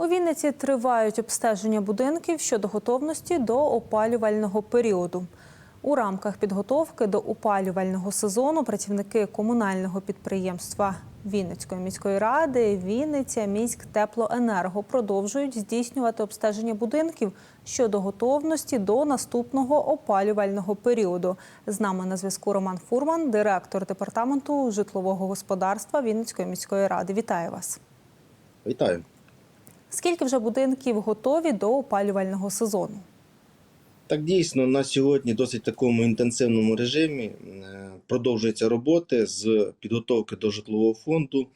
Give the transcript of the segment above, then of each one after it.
У Вінниці тривають обстеження будинків щодо готовності до опалювального періоду. У рамках підготовки до опалювального сезону працівники комунального підприємства Вінницької міської ради Вінниця міськ теплоенерго продовжують здійснювати обстеження будинків щодо готовності до наступного опалювального періоду. З нами на зв'язку Роман Фурман, директор департаменту житлового господарства Вінницької міської ради. Вітаю вас. Вітаю. Скільки вже будинків готові до опалювального сезону? Так дійсно на сьогодні досить такому інтенсивному режимі е, продовжуються роботи з підготовки до житлового фонду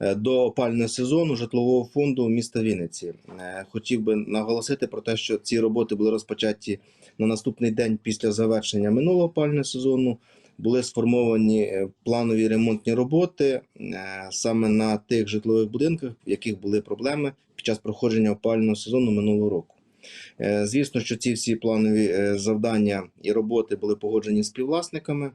е, до опального сезону житлового фонду міста Вінниці. Е, Хотів би наголосити про те, що ці роботи були розпочаті на наступний день після завершення минулого опального сезону. Були сформовані е, планові ремонтні роботи е, саме на тих житлових будинках, в яких були проблеми під час проходження опального сезону минулого року. Е, Звісно, що ці всі планові завдання і роботи були погоджені співвласниками.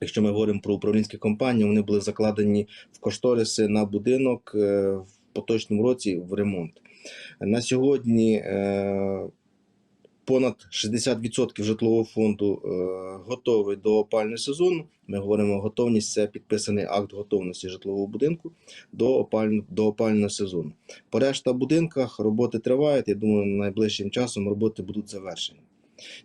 Якщо ми говоримо про управлінські компанії, вони були закладені в кошториси на будинок в поточному році в ремонт. На сьогодні понад 60% житлового фонду е, готовий до опального сезону. Ми говоримо готовність це підписаний акт готовності житлового будинку до опального, до опального сезону. По решта будинках роботи тривають. Я думаю, найближчим часом роботи будуть завершені.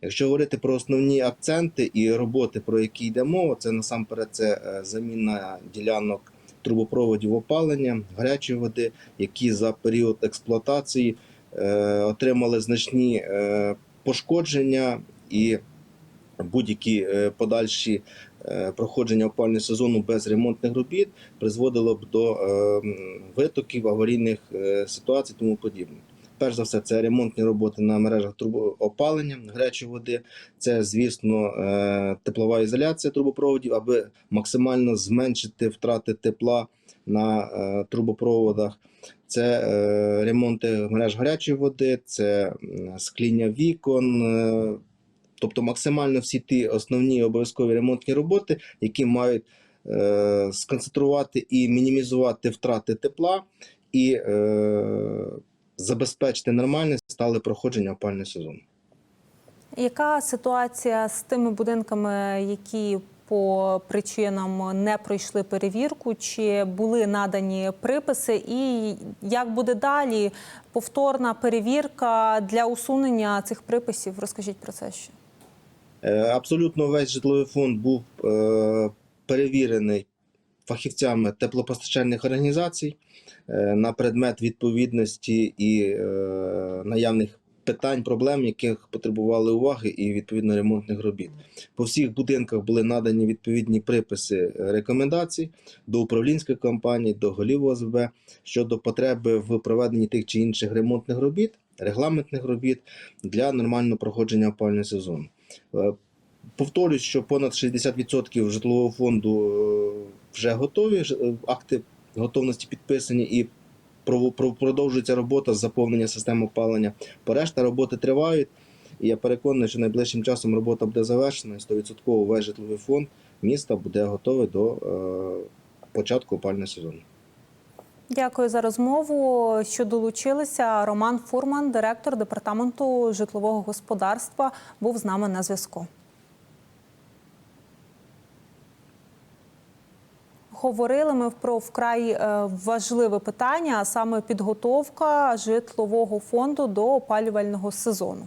Якщо говорити про основні акценти і роботи, про які йде мова, це насамперед це е, заміна ділянок трубопроводів опалення, гарячої води, які за період експлуатації е, отримали значні пошкодження і будь-які е, подальші е, проходження опального сезону без ремонтних робіт призводило б до е, витоків, аварійних ситуацій, тому подібне. Перш за все, це ремонтні роботи на мережах трубоопалення, гарячої води. Це, звісно, е, теплова ізоляція трубопроводів, аби максимально зменшити втрати тепла на е, трубопроводах. Це е, ремонти мереж гарячої води, це скління вікон. Тобто максимально всі ті основні обов'язкові ремонтні роботи, які мають е, сконцентрувати і мінімізувати втрати тепла і е, забезпечити нормальне стале проходження опального сезону. Яка ситуація з тими будинками, які по причинам не пройшли перевірку? Чи були надані приписи? І як буде далі повторна перевірка для усунення цих приписів? Розкажіть про це ще. Е, Абсолютно весь житловий фонд був е, перевірений фахівцями теплопостачальних організацій е, на предмет відповідності і е, наявних питань, проблем, яких потребували уваги і відповідно ремонтних робіт. По всіх будинках були надані відповідні приписи е, рекомендацій до управлінських компаній, до голів ОСБ щодо потреби в проведенні тих чи інших ремонтних робіт, регламентних робіт для нормального проходження опального сезону. Повторюсь, що понад 60% житлового фонду е, вже готові, е, акти готовності підписані і продовжується робота з заповнення системи опалення. Решта роботи тривають. І я переконаний, що найближчим часом робота буде завершена і 100% весь житловий фонд міста буде готовий до е, початку опального сезону. Дякую за розмову. Що долучилися, Роман Фурман, директор департаменту житлового господарства, був з нами на зв'язку. Говорили ми про вкрай е, важливе питання, а саме підготовка житлового фонду до опалювального сезону.